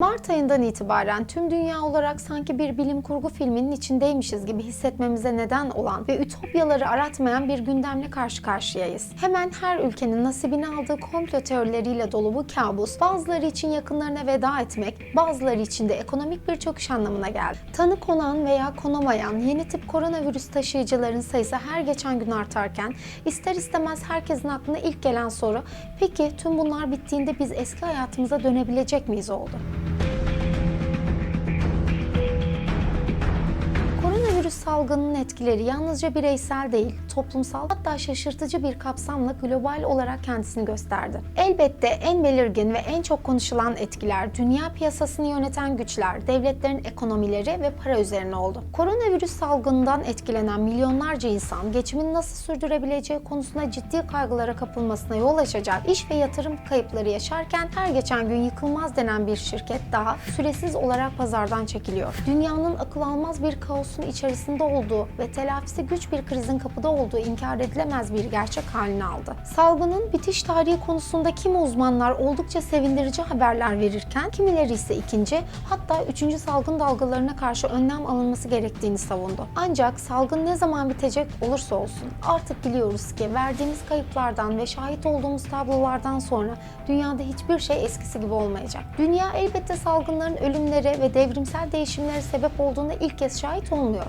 Mart ayından itibaren tüm dünya olarak sanki bir bilim kurgu filminin içindeymişiz gibi hissetmemize neden olan ve ütopyaları aratmayan bir gündemle karşı karşıyayız. Hemen her ülkenin nasibini aldığı komplo teorileriyle dolu bu kabus bazıları için yakınlarına veda etmek, bazıları için de ekonomik bir çöküş anlamına geldi. Tanı konan veya konamayan yeni tip koronavirüs taşıyıcıların sayısı her geçen gün artarken ister istemez herkesin aklına ilk gelen soru peki tüm bunlar bittiğinde biz eski hayatımıza dönebilecek miyiz oldu. Salgınının etkileri yalnızca bireysel değil, toplumsal hatta şaşırtıcı bir kapsamla global olarak kendisini gösterdi. Elbette en belirgin ve en çok konuşulan etkiler dünya piyasasını yöneten güçler, devletlerin ekonomileri ve para üzerine oldu. Koronavirüs salgınından etkilenen milyonlarca insan geçimini nasıl sürdürebileceği konusunda ciddi kaygılara kapılmasına yol açacak iş ve yatırım kayıpları yaşarken her geçen gün yıkılmaz denen bir şirket daha süresiz olarak pazardan çekiliyor. Dünyanın akıl almaz bir kaosun içerisinde olduğu ve telafisi güç bir krizin kapıda olduğu inkar edilemez bir gerçek haline aldı. Salgının bitiş tarihi konusunda kimi uzmanlar oldukça sevindirici haberler verirken kimileri ise ikinci hatta üçüncü salgın dalgalarına karşı önlem alınması gerektiğini savundu. Ancak salgın ne zaman bitecek olursa olsun artık biliyoruz ki verdiğimiz kayıplardan ve şahit olduğumuz tablolardan sonra dünyada hiçbir şey eskisi gibi olmayacak. Dünya elbette salgınların ölümlere ve devrimsel değişimlere sebep olduğuna ilk kez şahit olmuyor.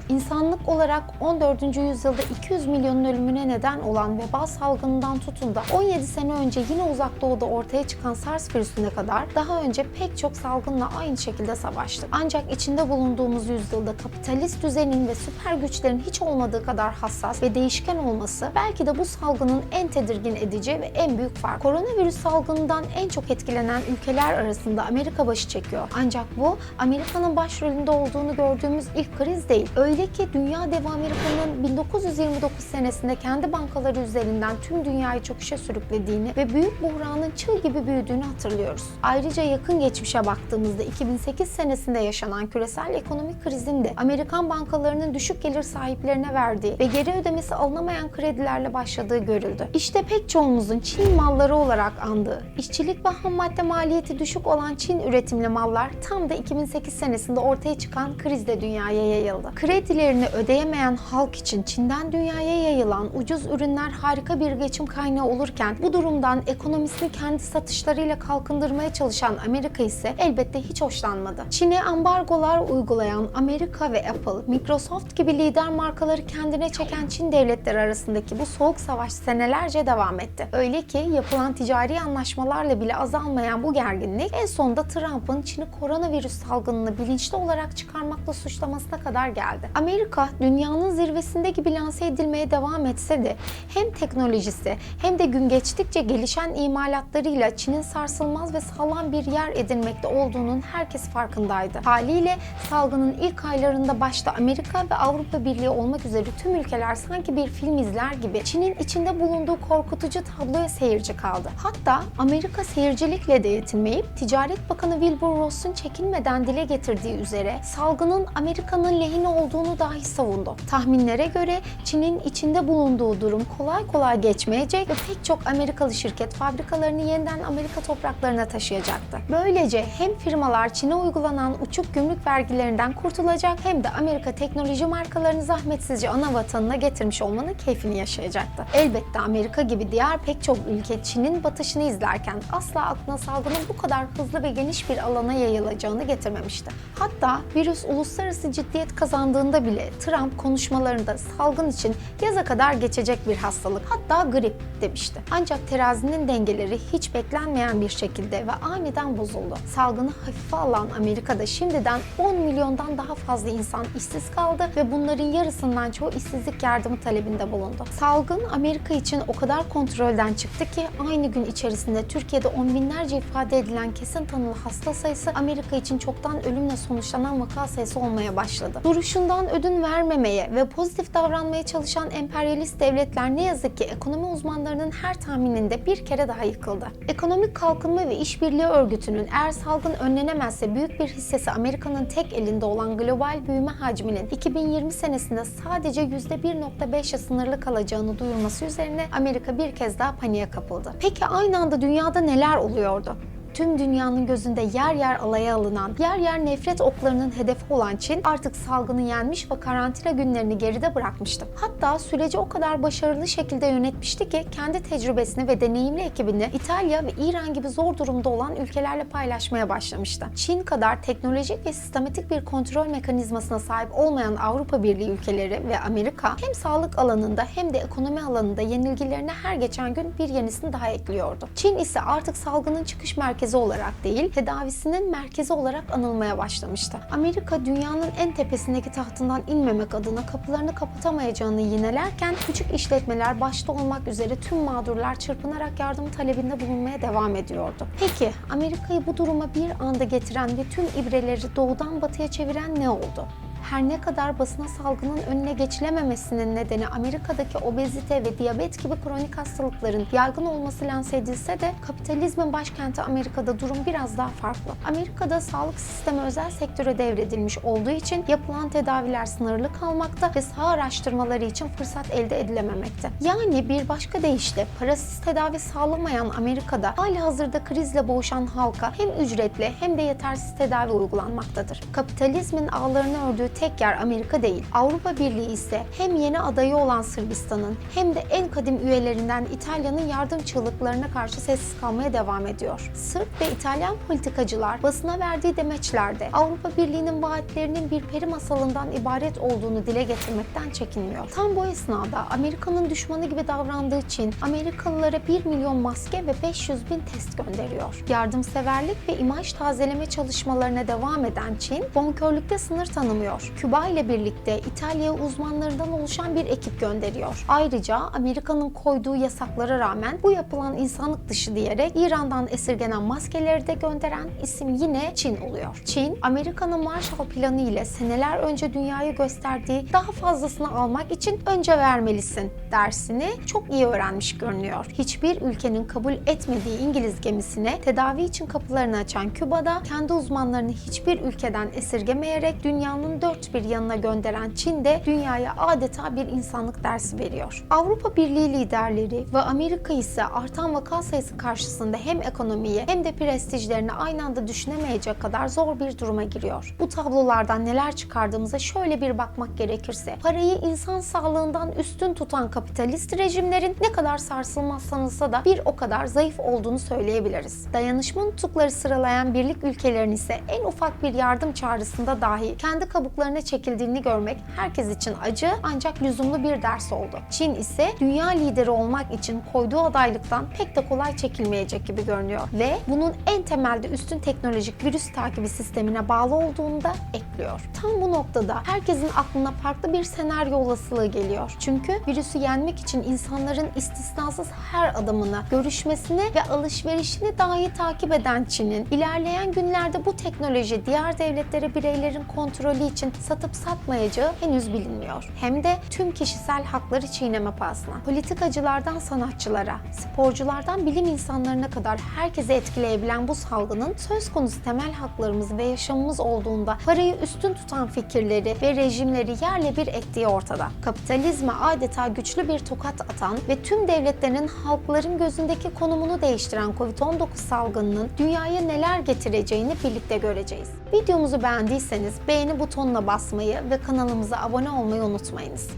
İnsanlık olarak 14. yüzyılda 200 milyonun ölümüne neden olan veba salgınından tutun da 17 sene önce yine uzak doğuda ortaya çıkan SARS virüsüne kadar daha önce pek çok salgınla aynı şekilde savaştık. Ancak içinde bulunduğumuz yüzyılda kapitalist düzenin ve süper güçlerin hiç olmadığı kadar hassas ve değişken olması belki de bu salgının en tedirgin edici ve en büyük fark. Koronavirüs salgınından en çok etkilenen ülkeler arasında Amerika başı çekiyor. Ancak bu Amerika'nın başrolünde olduğunu gördüğümüz ilk kriz değil. Öyle ki dünya dev Amerika'nın 1929 senesinde kendi bankaları üzerinden tüm dünyayı çöküşe sürüklediğini ve büyük buhranın çığ gibi büyüdüğünü hatırlıyoruz. Ayrıca yakın geçmişe baktığımızda 2008 senesinde yaşanan küresel ekonomik krizin de Amerikan bankalarının düşük gelir sahiplerine verdiği ve geri ödemesi alınamayan kredilerle başladığı görüldü. İşte pek çoğumuzun Çin malları olarak andığı, işçilik ve ham madde maliyeti düşük olan Çin üretimli mallar tam da 2008 senesinde ortaya çıkan krizde dünyaya yayıldı. Kredilerini ödeyemeyen halk için Çin'den dünyaya yayılan ucuz ürünler harika bir geçim kaynağı olurken bu durumdan ekonomisini kendi satışlarıyla kalkındırmaya çalışan Amerika ise elbette hiç hoşlanmadı. Çin'e ambargolar uygulayan Amerika ve Apple, Microsoft gibi lider markaları kendine çeken Çin devletleri arasındaki bu soğuk savaş senelerce devam etti. Öyle ki yapılan ticari anlaşmalarla bile azalmayan bu gerginlik en sonunda Trump'ın Çin'i koronavirüs salgınını bilinçli olarak çıkarmakla suçlamasına kadar geldi. Amerika dünyanın zirvesinde gibi lanse edilmeye devam etse de hem teknolojisi hem de gün geçtikçe gelişen imalatlarıyla Çin'in sarsılmaz ve sağlam bir yer edinmekte olduğunun herkes farkındaydı. Haliyle salgının ilk aylarında başta Amerika ve Avrupa Birliği olmak üzere tüm ülkeler sanki bir film izler gibi Çin'in içinde bulunduğu korkutucu tabloya seyirci kaldı. Hatta Amerika seyircilikle de yetinmeyip Ticaret Bakanı Wilbur Ross'un çekinmeden dile getirdiği üzere salgının Amerika'nın lehine olduğunu dahi savundu. Tahminlere göre Çin'in içinde bulunduğu durum kolay kolay geçmeyecek ve pek çok Amerikalı şirket fabrikalarını yeniden Amerika topraklarına taşıyacaktı. Böylece hem firmalar Çin'e uygulanan uçuk gümrük vergilerinden kurtulacak hem de Amerika teknoloji markalarını zahmetsizce ana vatanına getirmiş olmanın keyfini yaşayacaktı. Elbette Amerika gibi diğer pek çok ülke Çin'in batışını izlerken asla aklına salgının bu kadar hızlı ve geniş bir alana yayılacağını getirmemişti. Hatta virüs uluslararası ciddiyet kazandığında bile Trump konuşmalarında salgın için yaza kadar geçecek bir hastalık hatta grip demişti. Ancak terazinin dengeleri hiç beklenmeyen bir şekilde ve aniden bozuldu. Salgını hafife alan Amerika'da şimdiden 10 milyondan daha fazla insan işsiz kaldı ve bunların yarısından çoğu işsizlik yardımı talebinde bulundu. Salgın Amerika için o kadar kontrolden çıktı ki aynı gün içerisinde Türkiye'de on binlerce ifade edilen kesin tanılı hasta sayısı Amerika için çoktan ölümle sonuçlanan vaka sayısı olmaya başladı. Duruşundan ödün vermemeye ve pozitif davranmaya çalışan emperyalist devletler ne yazık ki ekonomi uzmanlarının her tahmininde bir kere daha yıkıldı. Ekonomik Kalkınma ve İşbirliği Örgütü'nün eğer salgın önlenemezse büyük bir hissesi Amerika'nın tek elinde olan global büyüme hacminin 2020 senesinde sadece %1.5'e sınırlı kalacağını duyurması üzerine Amerika bir kez daha paniğe kapıldı. Peki aynı anda dünyada neler oluyordu? Tüm dünyanın gözünde yer yer alaya alınan, yer yer nefret oklarının hedefi olan Çin artık salgını yenmiş ve karantina günlerini geride bırakmıştı. Hatta süreci o kadar başarılı şekilde yönetmişti ki kendi tecrübesini ve deneyimli ekibini İtalya ve İran gibi zor durumda olan ülkelerle paylaşmaya başlamıştı. Çin kadar teknolojik ve sistematik bir kontrol mekanizmasına sahip olmayan Avrupa Birliği ülkeleri ve Amerika hem sağlık alanında hem de ekonomi alanında yenilgilerine her geçen gün bir yenisini daha ekliyordu. Çin ise artık salgının çıkış merkezi olarak değil, tedavisinin merkezi olarak anılmaya başlamıştı. Amerika dünyanın en tepesindeki tahtından inmemek adına kapılarını kapatamayacağını yinelerken küçük işletmeler başta olmak üzere tüm mağdurlar çırpınarak yardım talebinde bulunmaya devam ediyordu. Peki Amerika'yı bu duruma bir anda getiren ve tüm ibreleri doğudan batıya çeviren ne oldu? Her ne kadar basına salgının önüne geçilememesinin nedeni Amerika'daki obezite ve diyabet gibi kronik hastalıkların yaygın olması lanse edilse de kapitalizmin başkenti Amerika'da durum biraz daha farklı. Amerika'da sağlık sistemi özel sektöre devredilmiş olduğu için yapılan tedaviler sınırlı kalmakta ve sağ araştırmaları için fırsat elde edilememekte. Yani bir başka deyişle parasız tedavi sağlamayan Amerika'da hali hazırda krizle boğuşan halka hem ücretli hem de yetersiz tedavi uygulanmaktadır. Kapitalizmin ağlarını ördüğü tek yer Amerika değil. Avrupa Birliği ise hem yeni adayı olan Sırbistan'ın hem de en kadim üyelerinden İtalya'nın yardım çığlıklarına karşı sessiz kalmaya devam ediyor. Sırp ve İtalyan politikacılar basına verdiği demeçlerde Avrupa Birliği'nin vaatlerinin bir peri masalından ibaret olduğunu dile getirmekten çekinmiyor. Tam bu esnada Amerika'nın düşmanı gibi davrandığı için Amerikalılara 1 milyon maske ve 500 bin test gönderiyor. Yardımseverlik ve imaj tazeleme çalışmalarına devam eden Çin, bonkörlükte sınır tanımıyor. Küba ile birlikte İtalya'ya uzmanlarından oluşan bir ekip gönderiyor. Ayrıca Amerika'nın koyduğu yasaklara rağmen bu yapılan insanlık dışı diyerek İran'dan esirgenen maskeleri de gönderen isim yine Çin oluyor. Çin, Amerika'nın Marshall Planı ile seneler önce dünyaya gösterdiği daha fazlasını almak için önce vermelisin dersini çok iyi öğrenmiş görünüyor. Hiçbir ülkenin kabul etmediği İngiliz gemisine tedavi için kapılarını açan Küba'da kendi uzmanlarını hiçbir ülkeden esirgemeyerek dünyanın dört bir yanına gönderen Çin de dünyaya adeta bir insanlık dersi veriyor. Avrupa Birliği liderleri ve Amerika ise artan vaka sayısı karşısında hem ekonomiyi hem de prestijlerini aynı anda düşünemeyecek kadar zor bir duruma giriyor. Bu tablolardan neler çıkardığımıza şöyle bir bakmak gerekirse parayı insan sağlığından üstün tutan kapitalist rejimlerin ne kadar sarsılmaz sanılsa da bir o kadar zayıf olduğunu söyleyebiliriz. Dayanışma nutukları sıralayan birlik ülkelerin ise en ufak bir yardım çağrısında dahi kendi kabuklarına çekildiğini görmek herkes için acı ancak lüzumlu bir ders oldu. Çin ise dünya lideri olmak için koyduğu adaylıktan pek de kolay çekilmeyecek gibi görünüyor ve bunun en temelde üstün teknolojik virüs takibi sistemine bağlı olduğunu da ekliyor. Tam bu noktada herkesin aklına farklı bir senaryo olasılığı geliyor. Çünkü virüsü yenmek için insanların istisnasız her adımını, görüşmesini ve alışverişini dahi takip eden Çin'in ilerleyen günlerde bu teknoloji diğer devletlere bireylerin kontrolü için satıp satmayacağı henüz bilinmiyor. Hem de tüm kişisel hakları çiğneme pahasına. Politikacılardan sanatçılara, sporculardan bilim insanlarına kadar herkesi etkileyebilen bu salgının söz konusu temel haklarımız ve yaşamımız olduğunda parayı üstün tutan fikirleri ve rejimleri yerle bir ettiği ortada. Kapitalizme adeta güçlü bir tokat atan ve tüm devletlerin halkların gözündeki konumunu değiştiren Covid-19 salgınının dünyaya neler getireceğini birlikte göreceğiz. Videomuzu beğendiyseniz beğeni butonuna basmayı ve kanalımıza abone olmayı unutmayınız.